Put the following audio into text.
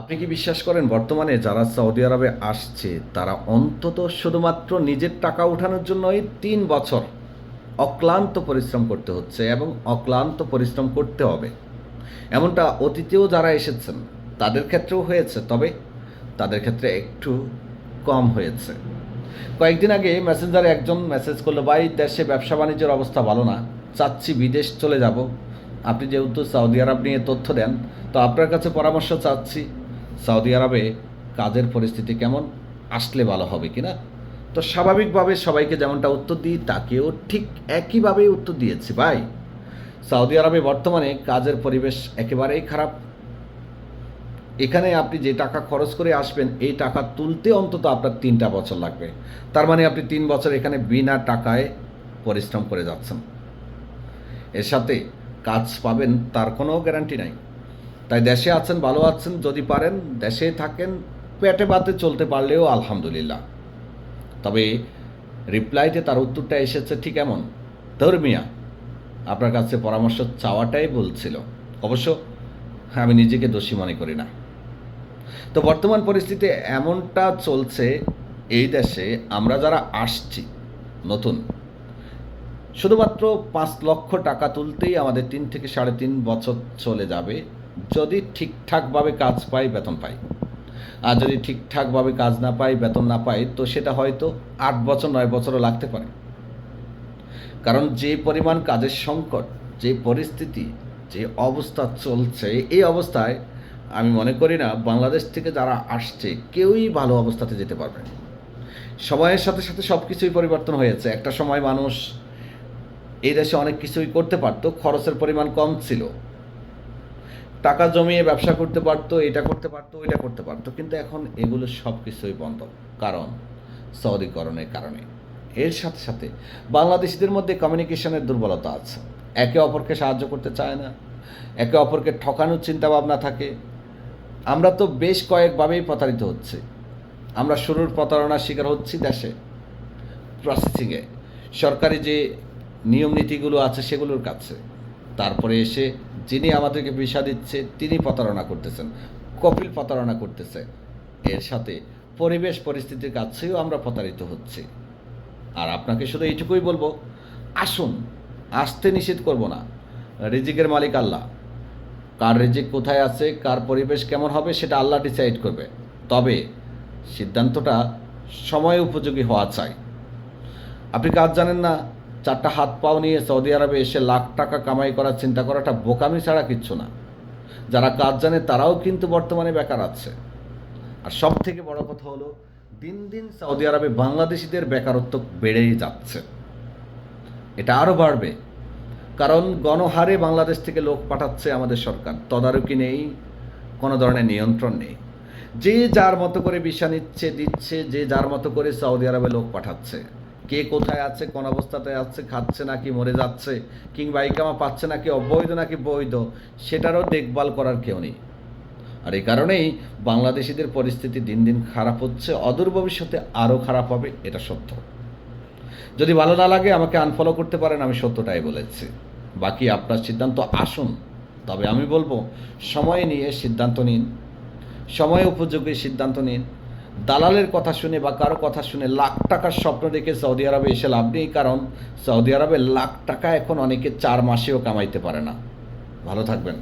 আপনি কি বিশ্বাস করেন বর্তমানে যারা সৌদি আরবে আসছে, তারা অন্তত শুধুমাত্র নিজের টাকা ওঠানোর জন্যই তিন বছর অক্লান্ত পরিশ্রম করতে হচ্ছে এবং অক্লান্ত পরিশ্রম করতে হবে। এমনটা অতীতেও যারা এসেছেন, তাদের ক্ষেত্রেও হয়েছে, তবে তাদের ক্ষেত্রে একটু কম হয়েছে। কয়েকদিন আগে মেসেঞ্জারে একজন মেসেজ করল, ভাই, দেশে ব্যবসা বাণিজ্যের অবস্থা ভালো না, চাচ্ছি বিদেশ চলে যাব। আপনি যেহেতু সৌদি আরব নিয়ে তথ্য দেন, তো আপনার কাছে পরামর্শ চাচ্ছি। সৌদি আরবে কাজের পরিস্থিতি কেমন? আসলে ভালো হবে কি না? তো স্বাভাবিকভাবে সবাইকে যেমনটা উত্তর দিই, তাকেও ঠিক একইভাবেই উত্তর দিয়েছি, ভাই। সৌদি আরবে বর্তমানে কাজের পরিবেশ একেবারেই খারাপ। এখানে আপনি যে টাকা খরচ করে আসবেন, এই টাকা তুলতে অন্তত আপনার তিনটা বছর লাগবে। তার মানে আপনি তিন বছর এখানে বিনা টাকায় পরিশ্রম করে যাচ্ছেন। এর সাথে কাজ পাবেন, তার কোনো গ্যারান্টি নাই। তাই দেশে আছেন, ভালো আছেন, যদি পারেন, দেশে থাকেন, পেটে বাতে চলতে পারলেও আলহামদুলিল্লাহ। তবে রিপ্লাইতে তার উত্তরটা এসেছে ঠিক এমন ধর্মিয়া আপনার কাছে পরামর্শ চাওয়াটাই বলছিল অবশ্য আমি নিজেকে দোষী মনে করি না। তো বর্তমান পরিস্থিতি এমনটা চলছে, এই দেশে আমরা যারা আসছি, নতুন, শুধুমাত্র পাঁচ লক্ষ টাকা তুলতেই আমাদের তিন থেকে সাড়ে তিন বছর চলে যাবে। যদি ঠিকঠাকভাবে কাজ পাই, বেতন পাই। আর যদি ঠিকঠাকভাবে কাজ না পাই, বেতন না পাই, তো সেটা হয়তো আট বছর, নয় বছরও লাগতে পারে। কারণ যে পরিমাণ কাজের সংকট, যে পরিস্থিতি, যে অবস্থা চলছে, এই অবস্থায় আমি মনে করি না বাংলাদেশ থেকে যারা আসছে, কেউই ভালো অবস্থাতে যেতে পারবে। সময়ের সাথে সাথে সব কিছুই পরিবর্তন হয়েছে। একটা সময় মানুষ এই দেশে অনেক কিছুই করতে পারতো, খরচের পরিমাণ কম ছিল। টাকা জমিয়ে ব্যবসা করতে পারতো, এটা করতে পারতো এটা করতে পারতো। কিন্তু এখন এগুলো সব কিছুই বন্ধ। কারণ সৌদিকরণের কারণে। এর সাথে সাথে বাংলাদেশিদের মধ্যে কমিউনিকেশনের দুর্বলতা আছে। একে অপরকে সাহায্য করতে চায় না। একে অপরকে ঠকানোর চিন্তাভাবনা থাকে। আমরা তো বেশ কয়েকভাবেই প্রতারিত হচ্ছে। আমরা শুরুর প্রতারণার শিকার হচ্ছি দেশে। প্রসেসিংয়ে সরকারি যে নিয়ম নীতিগুলো আছে সেগুলোর কাছে। তারপরে এসে যিনি আমাদেরকে ভিসা দিচ্ছে, তিনি প্রতারণা করতেছেন, কপিল প্রতারণা করতেছে। এর সাথে পরিবেশ পরিস্থিতির কাছেও আমরা প্রতারিত হচ্ছি। আর আপনাকে শুধু এইটুকুই বলব, আসুন, আসতে নিষেধ করব না। রিজিকের মালিক আল্লাহ। কার রিজিক কোথায় আছে, কার পরিবেশ কেমন হবে, সেটা আল্লাহ ডিসাইড করবে। তবে সিদ্ধান্তটা সময় উপযোগী হওয়া চাই। আপনি কাজ জানেন না চারটা হাত পাও নিয়ে সৌদি আরবে এসে লাখ টাকা কামাই করার চিন্তা করাটা বোকামি ছাড়া কিচ্ছু না। যারা কাজ জানে তারাও কিন্তু বর্তমানে বেকার আছে। আর সব থেকে বড় কথা হলো, দিন দিন সৌদি আরবে বাংলাদেশিদের বেকারত্ব বেড়েই যাচ্ছে। এটা আরও বাড়বে। কারণ গণহারে বাংলাদেশ থেকে লোক পাঠাচ্ছে আমাদের সরকার। তদারকি নেই, কোনো ধরনের নিয়ন্ত্রণ নেই। যে যার মতো করে বিষা নিচ্ছে, দিচ্ছে, যে যার মতো করে সৌদি আরবে লোক পাঠাচ্ছে। কে কোথায় আছে, কোন অবস্থাতে আছে, খাচ্ছে নাকি মরে যাচ্ছে, কিংবা ইকামা পাচ্ছে নাকি অবৈধ নাকি বৈধ, সেটারও দেখভাল করার কেউ নেই। আর এই কারণেই বাংলাদেশিদের পরিস্থিতি দিন দিন খারাপ হচ্ছে, অদূর ভবিষ্যতে আরও খারাপ হবে, এটা সত্য। যদি ভালো না লাগে, আমাকে আনফলো করতে পারেন, আমি সত্যটাই বলেছি। বাকি আপনার সিদ্ধান্ত আসুন, তবে আমি বলব, সময় নিয়ে সিদ্ধান্ত নিন, সময় উপযোগী সিদ্ধান্ত নিন দালালের কথা শুনে বা কারও কথা শুনে লাখ টাকার স্বপ্ন দেখে সৌদি আরবে এসে লাভ নেই, কারণ সৌদি আরবে লাখ টাকা এখন অনেকে চার মাসেও কামাইতে পারে না। ভালো থাকবেন।